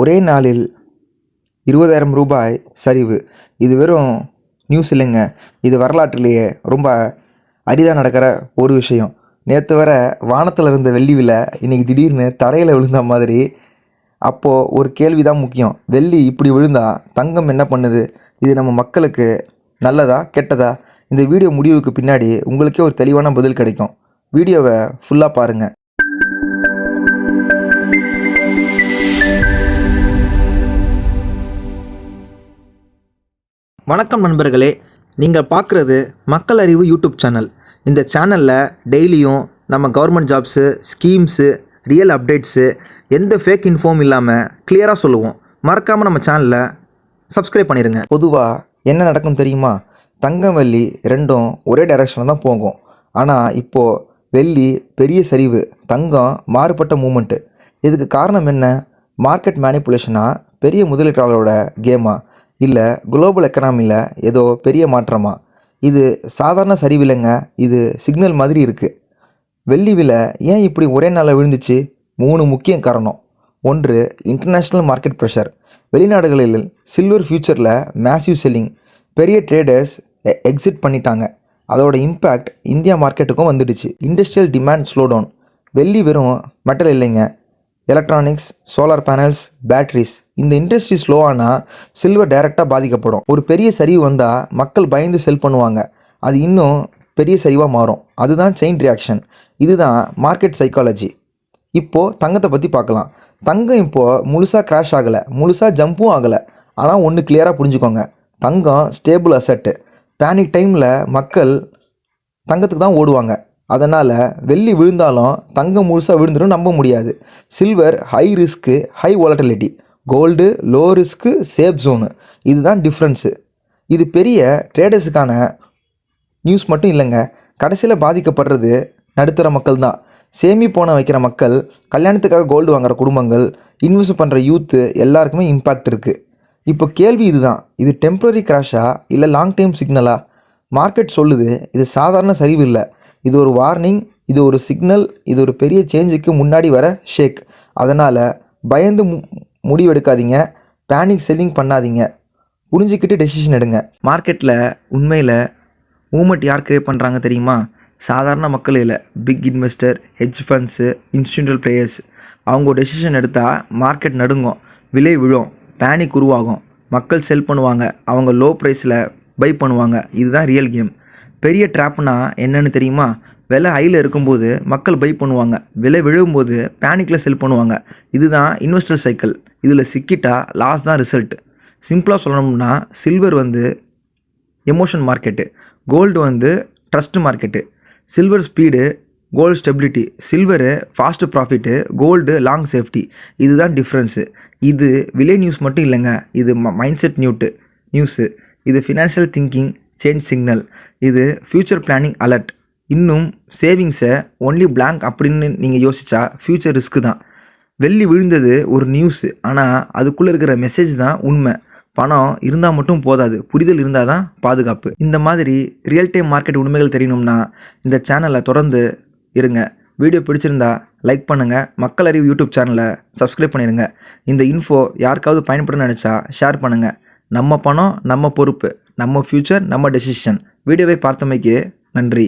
ஒரே நாளில் இருபதாயிரம் ரூபாய் சரிவு. இது வெறும் நியூஸ் இல்லைங்க. இது வரலாற்றிலேயே ரொம்ப அரிதாக நடக்கிற ஒரு விஷயம். நேற்று வர வானத்தில் இருந்த வெள்ளி விலை இன்றைக்கி திடீர்னு தரையில் விழுந்த மாதிரி. அப்போது ஒரு கேள்வி தான் முக்கியம். வெள்ளி இப்படி விழுந்தால் தங்கம் என்ன பண்ணுது? இது நம்ம மக்களுக்கு நல்லதா கெட்டதா? இந்த வீடியோ முடிவுக்கு பின்னாடி உங்களுக்கே ஒரு தெளிவான பதில் கிடைக்கும். வீடியோவை ஃபுல்லாக பாருங்கள் வணக்கம் நண்பர்களே. நீங்கள் பார்க்குறது மக்கள் அறிவு யூடியூப் சேனல். இந்த சேனலில் டெய்லியும் நம்ம government jobs schemes real updates எந்த ஃபேக் இன்ஃபார்ம் இல்லாமல் கிளியராக சொல்லுவோம். மறக்காமல் நம்ம சேனலை சப்ஸ்கிரைப் பண்ணிடுங்க பொதுவாக என்ன நடக்கும் தெரியுமா? தங்கம் வெள்ளி ரெண்டும் ஒரே டைரக்ஷனில் தான் போகும். ஆனால் இப்போது வெள்ளி பெரிய சரிவு தங்கம் மாறுபட்ட மூமெண்ட்டு இதுக்கு காரணம் என்ன? மார்க்கெட் மேனிப்புலேஷனாக பெரிய முதலீட்டாளரோட கேமாக இல்லை குளோபல் எக்கனாமியில் ஏதோ பெரிய மாற்றமா? இது சாதாரண சரிவில்லைங்க இது சிக்னல் மாதிரி இருக்குது வெள்ளி விலை ஏன் இப்படி ஒரே நாளில் விழுந்துச்சு? மூணு முக்கிய காரணம். ஒன்று இன்டர்நேஷ்னல் மார்க்கெட் ப்ரெஷர் வெளிநாடுகளில் சில்வர் ஃபியூச்சரில் மேசிவ் செல்லிங் பெரிய ட்ரேடர்ஸ் எக்ஸிட் பண்ணிட்டாங்க. அதோட இம்பேக்ட் இந்தியா மார்க்கெட்டுக்கும் வந்துடுச்சு. இண்டஸ்ட்ரியல் டிமாண்ட் ஸ்லோடவுன் வெள்ளி வெறும் மெட்டல் இல்லைங்க. எலக்ட்ரானிக்ஸ் சோலார் பேனல்ஸ் பேட்ரிஸ் இந்த இண்டஸ்ட்ரி ஸ்லோ ஆனால் சில்வர் டைரெக்டாக பாதிக்கப்படும். ஒரு பெரிய சரிவு வந்தால் மக்கள் பயந்து செல் பண்ணுவாங்க. அது இன்னும் பெரிய சரிவாக மாறும். அதுதான் செயின் ரியாக்ஷன் இதுதான் மார்க்கெட் சைக்காலஜி இப்போது தங்கத்தை பற்றி பார்க்கலாம். தங்கம் இப்போது முழுசாக கிராஷ் ஆகலை. முழுசாக ஜம்பும் ஆகலை. ஆனால் ஒன்று கிளியராக புரிஞ்சுக்கோங்க. தங்கம் ஸ்டேபிள் அசட்டு பேனிக் டைமில் மக்கள் தங்கத்துக்கு தான் ஓடுவாங்க. அதனால் வெள்ளி விழுந்தாலும் தங்கம் முழுசாக விழுந்துடும் நம்ப முடியாது. Silver high risk high volatility gold low risk safe zone. இதுதான் டிஃப்ரென்ஸு. இது பெரிய ட்ரேடர்ஸுக்கான நியூஸ் மட்டும் இல்லைங்க. கடைசியில் பாதிக்கப்படுறது நடுத்தர மக்கள் தான் சேமி போன வைக்கிற மக்கள் கல்யாணத்துக்காக கோல்டு வாங்குற குடும்பங்கள் இன்வெஸ்ட் பண்ணுற யூத்து எல்லாருக்குமே இம்பாக்ட் இருக்குது இப்போ கேள்வி இதுதான். இது டெம்ப்ரரி கிராஷா இல்லை லாங் டைம் சிக்னலா? மார்க்கெட் சொல்லுது இது சாதாரண சரிவு இல்லை. இது ஒரு வார்னிங் இது ஒரு சிக்னல் இது ஒரு பெரிய சேஞ்சுக்கு முன்னாடி வர ஷேக். அதனால் பயந்து முடிவெடுக்காதீங்க. பேனிக் செல்லிங் பண்ணாதீங்க. புரிஞ்சிக்கிட்டு டெசிஷன் எடுங்க. மார்க்கெட்டில் உண்மையில் மூமெண்ட் யார் கிரியேட் பண்ணுறாங்க தெரியுமா? சாதாரண மக்கள் இல்லை. Big investor hedge funds institutional players அவங்க டெசிஷன் எடுத்தால் மார்க்கெட் நடுங்கும். விலை விழும். பேனிக் உருவாகும். மக்கள் செல் பண்ணுவாங்க. அவங்க லோ ப்ரைஸில் பை பண்ணுவாங்க. இதுதான் ரியல் கேம் பெரிய ட்ராப்னா என்னென்னு தெரியுமா? விலை ஹையில் இருக்கும்போது மக்கள் பை பண்ணுவாங்க. விலை விழும்போது பேனிக்கில் செல் பண்ணுவாங்க. இதுதான் இன்வெஸ்டர் சைக்கிள் இதில் சிக்கிட்டா லாஸ் தான் ரிசல்ட் சிம்பிளாக சொல்லணும்னா சில்வர் வந்து எமோஷன் மார்க்கெட்டு கோல்டு வந்து trust market silver speed gold stability silver fast profit gold long safety இதுதான் டிஃப்ரென்ஸு இது விலை நியூஸ் மட்டும் இல்லைங்க. இது மைண்ட் செட் நியூட்டு நியூஸு இது ஃபினான்ஷியல் திங்கிங் சேஞ்ச் சிக்னல் இது ஃப்யூச்சர் பிளானிங் அலர்ட் இன்னும் சேவிங்ஸை ஒன்லி பிளாங்க் அப்படின்னு நீங்கள் யோசித்தா ஃப்யூச்சர் ரிஸ்க்கு தான். வெள்ளி விழுந்தது ஒரு நியூஸு ஆனால் அதுக்குள்ளே இருக்கிற மெசேஜ் தான் உண்மை. பணம் இருந்தால் மட்டும் போதாது புரிதல் இருந்தால் தான் பாதுகாப்பு. இந்த மாதிரி ரியல் டைம் மார்க்கெட் உண்மைகள் தெரியணும்னா இந்த சேனலை தொடர்ந்து இருங்க. வீடியோ பிடிச்சிருந்தா லைக் பண்ணுங்கள் மக்கள் அறிவு யூடியூப் சேனலை சப்ஸ்கிரைப் பண்ணிடுங்க இந்த இன்ஃபோ யாருக்காவது பயன்படுன்னு நினச்சா ஷேர் பண்ணுங்கள் நம்ம பணம் நம்ம பொறுப்பு நம்ம ஃப்யூச்சர் நம்ம டெசிஷன் வீடியோவை பார்த்தமைக்கு நன்றி.